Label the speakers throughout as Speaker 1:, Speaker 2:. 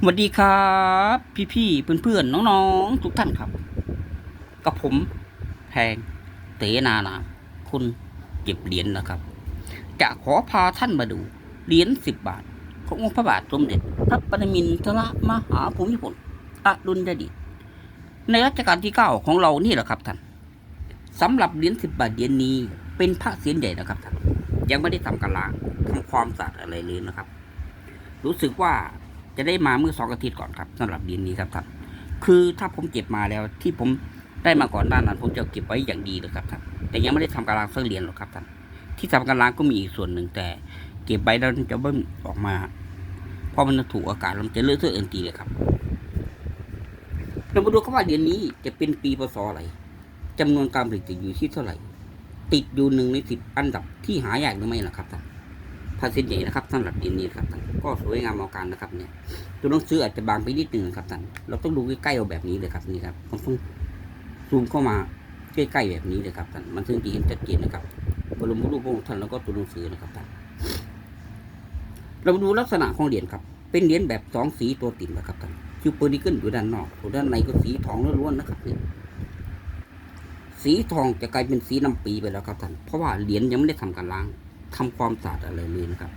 Speaker 1: สวัสดีครับ พี่ๆเพื่อนๆน้องๆ ทุกท่านครับ กับผมแพงเตนานาคุณเก็บเหรียญนะครับ จะขอพาท่านมาดูเหรียญสิบบาท ขององค์พระบาทสมเด็จ พระปรมินทรมหาภูมิพลอดุลยเดชในรัชกาลที่เก้าของเรานี่แหละครับท่านสำหรับเหรียญสิบบาทเหรียญนี้เป็นพระเศียรใหญ่นะครับท่านยังไม่ได้ทำการล้างทำความสะอาดอะไรเลยนะครับ รู้สึกว่า จะได้มาเมื่อสองอาทิตย์ก่อนครับสำหรับดินนี้ครับท่านคือถ้าผมเก็บมาแล้วที่ผมได้มาก่อนหน้านั้น ผมจะเก็บไว้อย่างดีเลยครับท่านแต่ยังไม่ได้ทำการล้างสักเรียญหรอกครับท่านที่ทำการล้างก็มีอีกส่วนหนึ่งแต่ เก็บไว้แล้วจะเบิ้มออกมาเพราะมันถูกอากาศมันจะเลอะเทอะเอ็นตีเลยครับเรามาดูครับว่าเหรียญนี้จะเป็นปีพศอะไรจำนวนการผลิตจะอยู่ที่เท่าไหร่ ติดอยู่หนึ่งในสิบอันดับที่หายากหรือไม่ล่ะครับท่าน พาเส้นใหญ่นะครับสำหรับดินนี้ครับท่านก็สวยงามเอาการนะครับเนี่ยตัวหนังสืออาจจะบางไปนิดหนึ่งครับท่านเราต้องดูใกล้ๆเอาแบบนี้เลยครับนี่ครับต้องซูมเข้ามาใกล้ๆแบบนี้เลยครับท่านมันถึงจะเห็นชัดเจนนะครับบรมรูปพระองค์ท่านแล้วก็ตัวหนังสือนะครับท่านเราดูลักษณะของเหรียญครับ เป็นเหรียญแบบสองสีตัวติ่มนะครับท่านคิวเปอร์ดิเกิลอยู่ด้านนอกส่วนด้านในก็สีทองล้วนๆนะครับเนี่ยสีทองจะกลายเป็นสีน้ำปีไปแล้วครับท่านเพราะว่าเหรียญยังไม่ได้ทำการล้าง ทำความสะอาดอะไรเลยนะครับ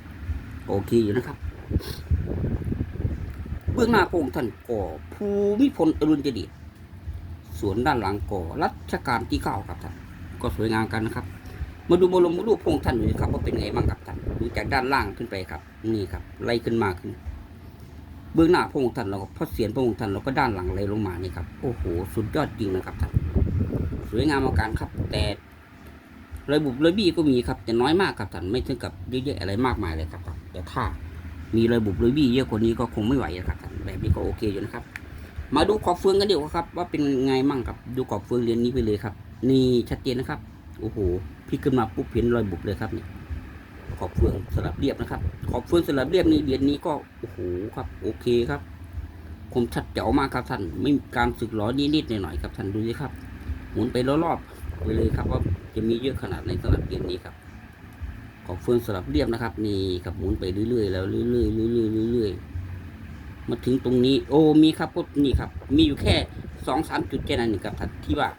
Speaker 1: โอเคอยู่นะครับ เบื้องหน้าพระองค์ท่านก่อภูมิพลอรุณเจดีย์สวนด้านหลังก่อรัชกาลที่เก้าครับท่านก็สวยงามกันนะครับ มาดูบรมรูปพระองค์ท่านดูนะครับว่าเป็นไงบ้างครับท่านดูจากด้านล่างขึ้นไปครับ นี่ครับไล่ขึ้นมาขึ้น เบื้องหน้าพระองค์ท่านเราก็พระเศียรพระองค์ท่านเราก็ด้านหลังไล่ลงมานี่ครับโอ้โหสุดยอดจริงนะครับท่านสวยงามอาการครับแต่ ระบุบระบี้ก็มีครับแต่น้อยมากครับท่านไม่ถึงกับเยอะแยะอะไรมากมายเลยครับท่านแต่ถ้ามีระบุบระบี้เยอะกว่านี้ก็คงไม่ไหวครับท่านแบบนี้ก็โอเคอยู่นะครับ มาดูขอบเฟืองกันเดีกว่าครับ ว่าเป็นไงมั่งครับดูขอบเฟืองเรียนนี้ไปเลยครับ นี่ชัดเจนนะครับโอ้โหพี่ขึ้นมาปุ๊บเห็นรอยบุบเลยครับนี่ขอบเฟืองสลับเรียบนะครับ ขอบเฟืองสลับเรียบนี่เรียนนี้ก็โอ้โหครับ โอเคครับคมชัดเจ๋วมากครับท่านไม่มีการสึกหรอนิดๆหน่อยๆครับท่านดูสิครับหมุนไปรอบๆ ไปเลยครับว่าจะมีเยอะขนาดในสลับเรียนนี้ครับ ขอบเฟืองสลับเรียบนะครับ นี่ครับหมุนไปเรื่อยๆแล้วเรื่อยๆเรื่อยๆเรื่อยๆมาถึงตรงนี้ โอ้มีครับก็นี่ครับ มีอยู่แค่สองสามจุดแค่นั้นเองครับที่ว่า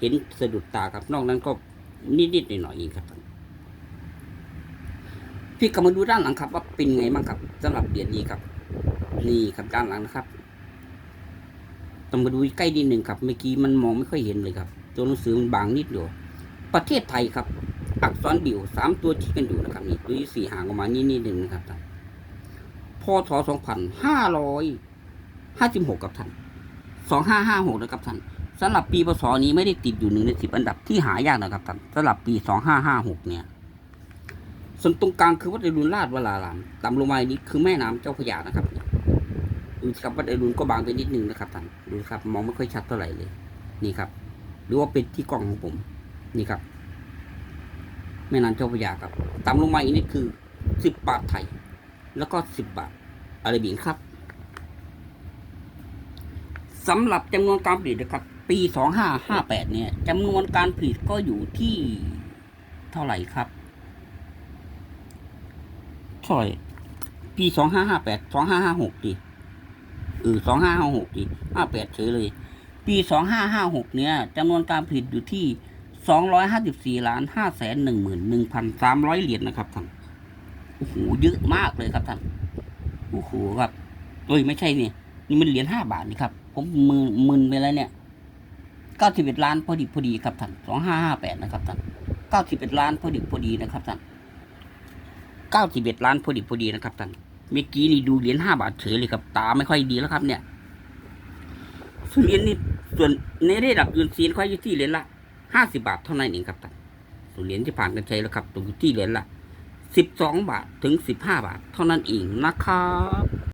Speaker 1: เห็นสะดุดตาครับนอกนั้นก็นิดๆหน่อยๆเองครับพี่ก็มาดูด้านหลังครับ ว่าเป็นไงบ้างครับสำหรับเหรียญนี้ครับ นี่ครับด้านหลังนะครับต้องมาดูใกล้นิดหนึ่งครับ เมื่อกี้มันมองไม่ค่อยเห็นเลยครับ ตัวหนังสือมันบางนิดเดียวประเทศไทยครับ อักษรบิวสามตัวที่กันอยู่นะครับนี่ตัวที่สี่ห่างออกมานี่นิดหนึ่งนะครับท่านพศสองพันห้าร้อยห้าสิบหกกับท่านสองห้าห้าหกนะครับท่านสำหรับปีพศนี้ไม่ได้ติดอยู่หนึ่งในสิบอันดับที่หายากนะครับท่านสำหรับปีสองห้าห้าหกเนี่ย ส่วนตรงกลางคือวัดอรุณราชวรารามต่ำลงมานี้คือแม่น้ำเจ้าพระยานะครับดูครับวัดอรุณก็บางไปนิดนึงนะครับท่านดูครับ มองไม่ค่อยชัดเท่าไหร่เลย นี่ครับ หรือว่าเป็นที่กล้องของผม นี่ครับแม่น้ำเจ้าพระยาครับต่ำลงมาอีกนิดคือสิบบาทไทย แล้วก็สิบบาทอาราบินครับสำหรับจำนวนการผลิตนะครับ ปีสองห้าห้าแปดเนี่ยจำนวนการผลิตก็อยู่ที่เท่าไหร่ครับเท่าไหร่ปีสองห้าห้าแปดสองห้าห้าหกดิเออสองห้าห้าหกดิห้าแปดเฉยเลย ปีสองห้าห้าหกเนี่ยจำนวนการผลิตอยู่ที่สองร้อยห้าสิบสี่ล้านห้าแสนหนึ่งหมื่นหนึ่งพันสามร้อยเหรียญนะครับท่านโอ้โหเยอะมากเลยครับท่านโอ้โหครับเอ้ยไม่ใช่นี่นี่มันเหรียญห้าบาทนี่ครับ ผมมือมึนไปแล้วเนี่ยเก้าสิบเอ็ดล้านพอดีพอดีครับท่านสองห้าห้าแปดนะครับท่านเก้าสิบเอ็ดล้านพอดีพอดีนะครับท่านเก้าสิบเอ็ดล้านพอดีพอดีนะครับท่านเมื่อกี้นี่ดูเหรียญห้าบาทเฉยเลยครับ ตาไม่ค่อยดีแล้วครับ เนี่ยเหรียญนี่ ส่วนในระดับยูนซีนค่อยอยู่ที่เหรียญละห้าสิบาทเท่านั้นเองครับท่านส่วนเหรียญที่ผ่านกันใช้แล้วครับตรงอยู่ที่เหรียญละสิบสองบาทถึงสิบห้าบาท เท่านั้นเองนะครับ